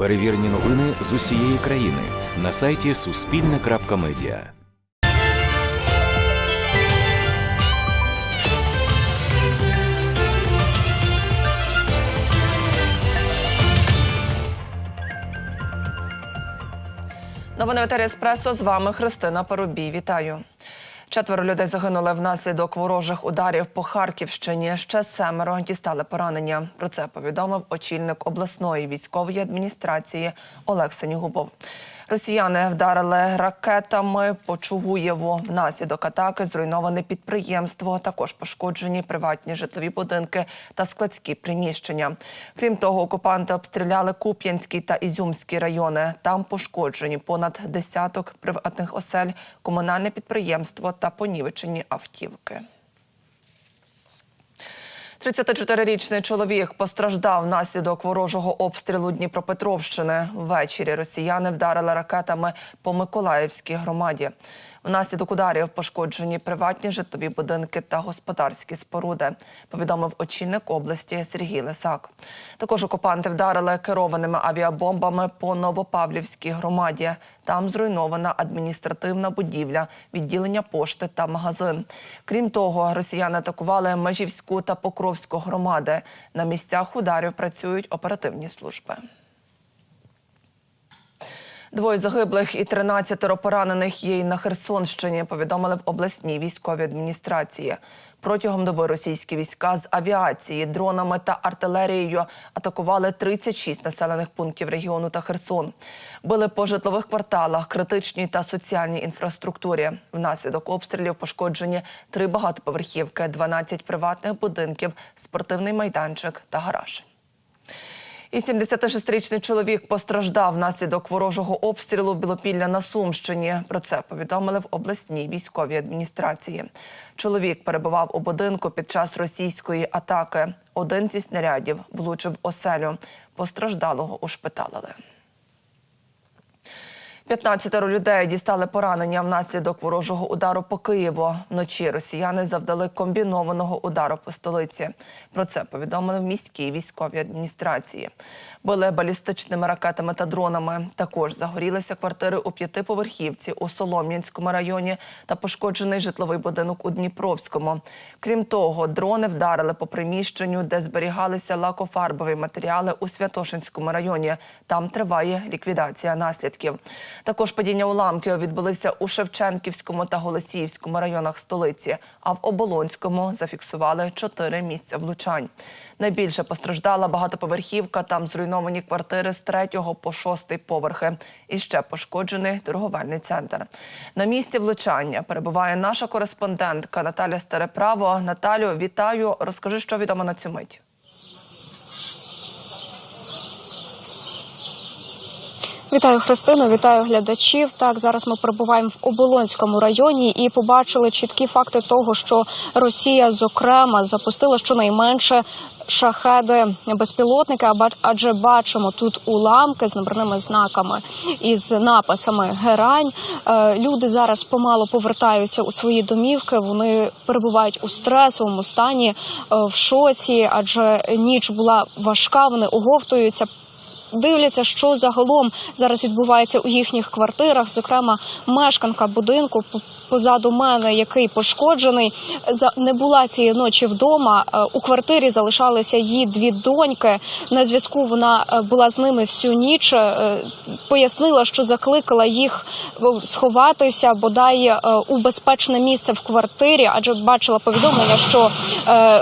Перевірені новини з усієї країни на сайті Суспільне.Медіа. Новини Еспресо. З вами Христина Парубій. Вітаю. Четверо людей загинули внаслідок ворожих ударів по Харківщині. Ще семеро дістали поранення. Про це повідомив очільник обласної військової адміністрації Олег Сенігубов. Росіяни вдарили ракетами по Чугуєву. Внаслідок атаки зруйноване підприємство. Також пошкоджені приватні житлові будинки та складські приміщення. Крім того, окупанти обстріляли Куп'янський та Ізюмський райони. Там пошкоджені понад десяток приватних осель, комунальне підприємство та понівечені автівки. 34-річний чоловік постраждав внаслідок ворожого обстрілу Дніпропетровщини. Ввечері росіяни вдарили ракетами по Миколаївській громаді. Внаслідок ударів пошкоджені приватні житлові будинки та господарські споруди, повідомив очільник області Сергій Лисак. Також окупанти вдарили керованими авіабомбами по Новопавлівській громаді. Там зруйнована адміністративна будівля, відділення пошти та магазин. Крім того, росіяни атакували Межівську та Покровську громади. На місцях ударів працюють оперативні служби. Двоє загиблих і 13 поранених є й на Херсонщині. Повідомили в обласній військовій адміністрації. Протягом доби російські війська з авіації, дронами та артилерією атакували 36 населених пунктів регіону та Херсон. Били по житлових кварталах, критичній та соціальній інфраструктурі. Внаслідок обстрілів пошкоджені три багатоповерхівки, 12 приватних будинків, спортивний майданчик та гараж. І 76-річний чоловік постраждав внаслідок ворожого обстрілу Білопілля на Сумщині. Про це повідомили в обласній військовій адміністрації. Чоловік перебував у будинку під час російської атаки. Один зі снарядів влучив оселю. Постраждалого ушпиталили. 15 людей дістали поранення внаслідок ворожого удару по Києву. Вночі росіяни завдали комбінованого удару по столиці. Про це повідомили в міській військовій адміністрації. Били балістичними ракетами та дронами. Також загорілися квартири у п'ятиповерхівці у Солом'янському районі та пошкоджений житловий будинок у Дніпровському. Крім того, дрони вдарили по приміщенню, де зберігалися лакофарбові матеріали у Святошинському районі. Там триває ліквідація наслідків. Також падіння уламків відбулися у Шевченківському та Голосіївському районах столиці. А в Оболонському зафіксували чотири місця влучань. Найбільше постраждала багатоповерхівка. Там зруйновані квартири з третього по шостий поверхи. І ще пошкоджений торговельний центр. На місці влучання перебуває наша кореспондентка Наталя Стареправо. Наталю, вітаю. Розкажи, що відомо на цю мить. Вітаю Христину, вітаю глядачів. Так, зараз ми перебуваємо в Оболонському районі і побачили чіткі факти того, що Росія, зокрема, запустила щонайменше шахеди безпілотники. Адже бачимо тут уламки з номерними знаками із написами Герань. Е, Люди зараз помало повертаються у свої домівки. Вони перебувають у стресовому стані, е, в шоці, адже ніч була важка. Вони оговтуються дивляться, що загалом зараз відбувається у їхніх квартирах. Зокрема, мешканка будинку позаду мене, який пошкоджений, не була цієї ночі вдома. Е, У квартирі залишалися її дві доньки. На зв'язку вона е, була з ними всю ніч. е, Пояснила, що закликала їх сховатися бодай у безпечне місце в квартирі, адже бачила повідомлення, що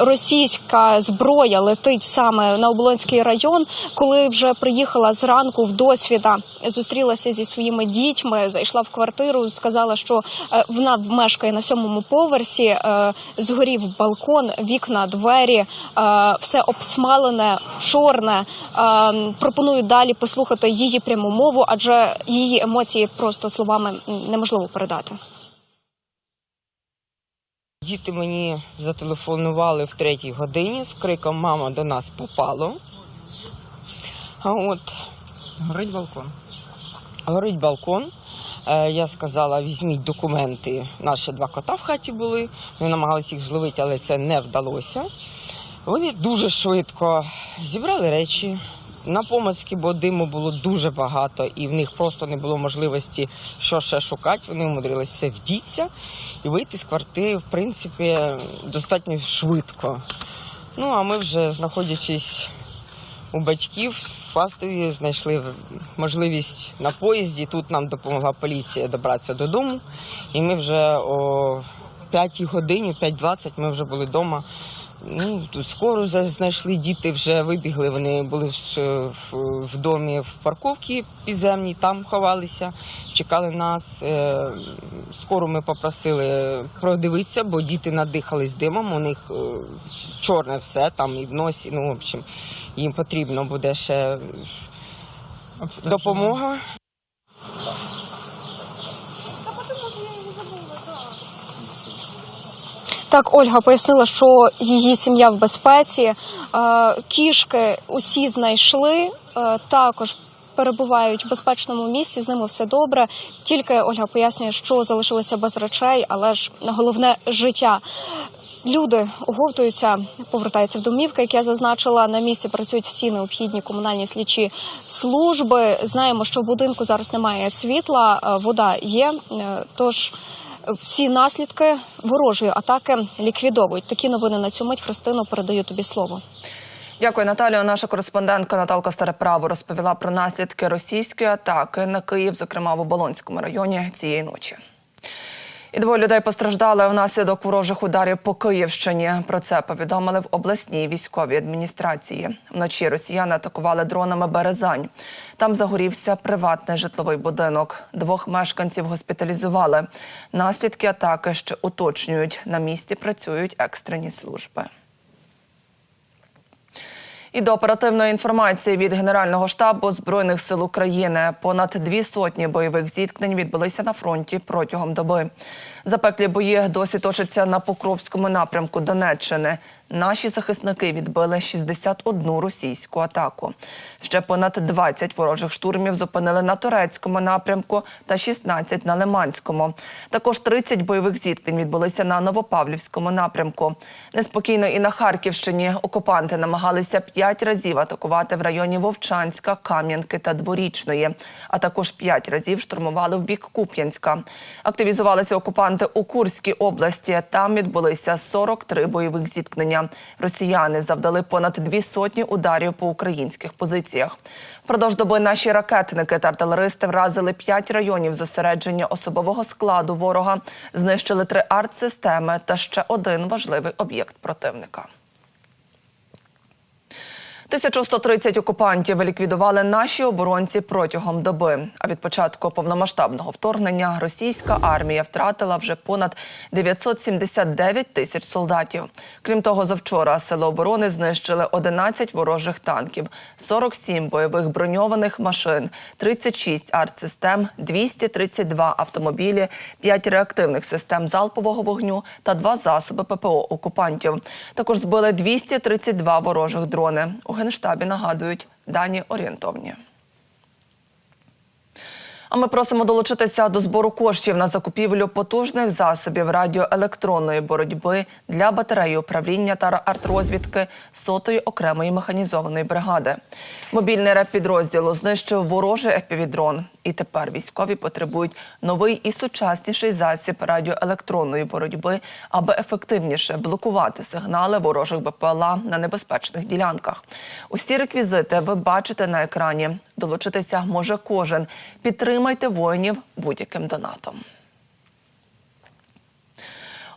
російська зброя летить саме на Оболонський район. Коли вже приїхала зранку в досвіда, зустрілася зі своїми дітьми, зайшла в квартиру, сказала, що е, вона мешкає на сьомому поверсі. е, Згорів балкон, вікна, двері, е, все обсмалене, чорне. Пропоную далі послухати її пряму мову, адже її емоції просто словами неможливо передати. Діти мені зателефонували в третій годині з криком Мама до нас попало. А от горить балкон. Горить балкон. Е, Я сказала, візьміть документи. Наші два кота в хаті були. Ми намагалися їх зловити, але це не вдалося. Вони дуже швидко зібрали речі, на помацьки, бо диму було дуже багато, і в них просто не було можливості що ще шукати. Вони умудрилися все вдіться і вийти з квартири, в принципі, достатньо швидко. Ну, а ми вже, знаходячись у батьків, Фастові знайшли можливість на поїзді. Тут нам допомогла поліція добратися додому. І ми вже о 5 годині, 5.20 ми вже були вдома. Ну, тут скоро за- знайшли діти, вже вибігли. Вони були в, в, в домі в парковці підземній, там ховалися, чекали нас. Е, Скоро ми попросили продивитися, бо діти надихались димом. У них е, чорне все там і в носі. Ну, в общем, їм потрібно буде ще допомога. Так, Ольга пояснила, що її сім'я в безпеці. Е, Кішки усі знайшли, е, також перебувають в безпечному місці. З ними все добре. Тільки Ольга пояснює, що залишилися без речей, але ж головне життя. Люди оговтуються, повертаються в домівки, як я зазначила. На місці працюють всі необхідні комунальні слідчі служби. Знаємо, що в будинку зараз немає світла, е, вода є. Тож всі наслідки ворожої атаки ліквідовують. Такі новини на цю мить. Христину передаю тобі слово. Дякую, Наталію. Наша кореспондентка Наталка Стареправо розповіла про наслідки російської атаки на Київ, зокрема в Оболонському районі цієї ночі. І двоє людей постраждали внаслідок ворожих ударів по Київщині. Про це повідомили в обласній військовій адміністрації. Вночі росіяни атакували дронами Березань. Там загорівся приватний житловий будинок. Двох мешканців госпіталізували. Наслідки атаки ще уточнюють. На місці працюють екстрені служби. І до оперативної інформації від Генерального штабу збройних сил України понад дві сотні бойових зіткнень відбулися на фронті протягом доби. Запеклі бої досі точаться на Покровському напрямку Донеччини. Наші захисники відбили 61 російську атаку. Ще понад 20 ворожих штурмів зупинили на турецькому напрямку та 16 на Лиманському. Також 30 бойових зіткнень відбулися на Новопавлівському напрямку. Неспокійно і на Харківщині окупанти намагалися п'ять разів атакувати в районі Вовчанська, Кам'янки та Дворічної, а також п'ять разів штурмували в бік Куп'янська. Активізувалися окупанти у Курській області. Там відбулися 43 бойових зіткнення. Росіяни завдали понад дві сотні ударів по українських позиціях. Впродовж доби наші ракетники та артилеристи вразили п'ять районів зосередження особового складу ворога, знищили три артсистеми та ще один важливий об'єкт противника. 1130 окупантів ліквідували наші оборонці протягом доби. А від початку повномасштабного вторгнення російська армія втратила вже понад 979 тисяч солдатів. Крім того, завчора сили оборони знищили 11 ворожих танків, 47 бойових броньованих машин, 36 артсистем, 232 автомобілі, 5 реактивних систем залпового вогню та 2 засоби ППО окупантів. Також збили 232 ворожих дрони. Генштабі нагадують дані орієнтовні. А ми просимо долучитися до збору коштів на закупівлю потужних засобів радіоелектронної боротьби для батареї управління та артрозвідки сотої окремої механізованої бригади. Мобільний реп підрозділу знищив ворожий епівідрон. І тепер військові потребують новий і сучасніший засіб радіоелектронної боротьби, аби ефективніше блокувати сигнали ворожих БПЛА на небезпечних ділянках. Усі реквізити ви бачите на екрані. Долучитися може кожен. Підтримайте воїнів будь-яким донатом.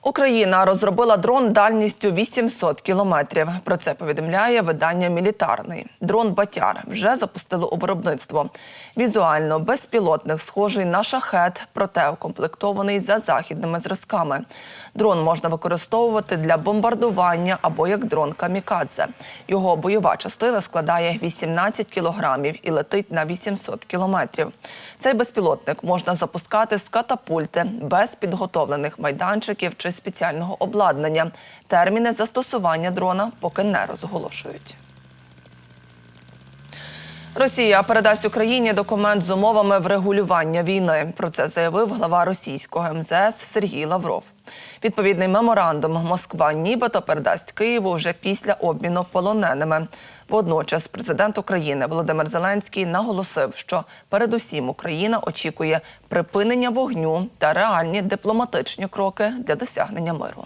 Україна розробила дрон дальністю 800 кілометрів. Про це повідомляє видання Мілітарний. Дрон Батяр вже запустили у виробництво. Візуально безпілотник схожий на шахет, проте укомплектований за західними зразками. Дрон можна використовувати для бомбардування або як дрон камікадзе. Його бойова частина складає 18 кілограмів і летить на 800 кілометрів. Цей безпілотник можна запускати з катапульти без підготовлених майданчиків чи спеціального обладнання. Терміни застосування дрона поки не розголошують. Росія передасть Україні документ з умовами врегулювання війни. Про це заявив глава російського МЗС Сергій Лавров. Відповідний меморандум Москва нібито передасть Києву вже після обміну полоненими. Водночас президент України Володимир Зеленський наголосив, що передусім Україна очікує припинення вогню та реальні дипломатичні кроки для досягнення миру.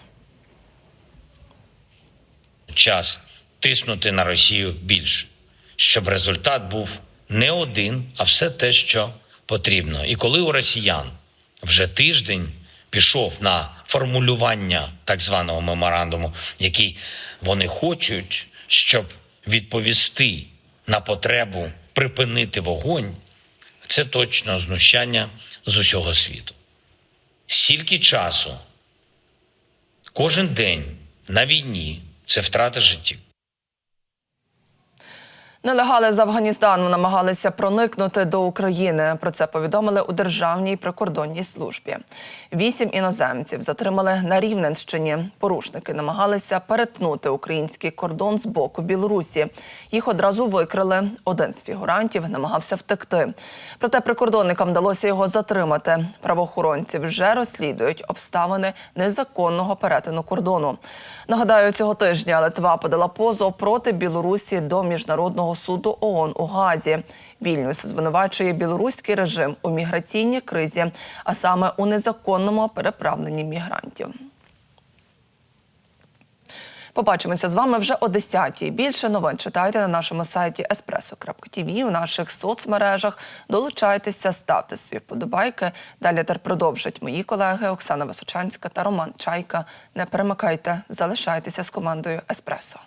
час тиснути на Росію більше, щоб результат був не один, а все те, що потрібно. І коли у росіян вже тиждень пішов на формулювання так званого меморандуму, який вони хочуть, щоб відповісти на потребу припинити вогонь, це точно знущання з усього світу. Стільки часу Кожен день на війні це втрата життів. Нелегали з Афганістану намагалися проникнути до України. Про це повідомили у Державній прикордонній службі. Вісім іноземців затримали на Рівненщині. Порушники намагалися перетнути український кордон з боку Білорусі. Їх одразу викрили. Один з фігурантів намагався втекти. Проте прикордонникам вдалося його затримати. Правоохоронці вже розслідують обставини незаконного перетину кордону. Нагадаю, цього тижня Литва подала позов проти Білорусі до міжнародного суду ООН у Газі. Вільнюс звинувачує білоруський режим у міграційній кризі, а саме у незаконному переправленні мігрантів. Побачимося з вами вже о 10-й. Більше новин читайте на нашому сайті espresso.tv, у наших соцмережах. Долучайтеся, ставте свої вподобайки. Далі тепер продовжать мої колеги Оксана Височанська та Роман Чайка. Не перемикайте, залишайтеся з командою Еспресо.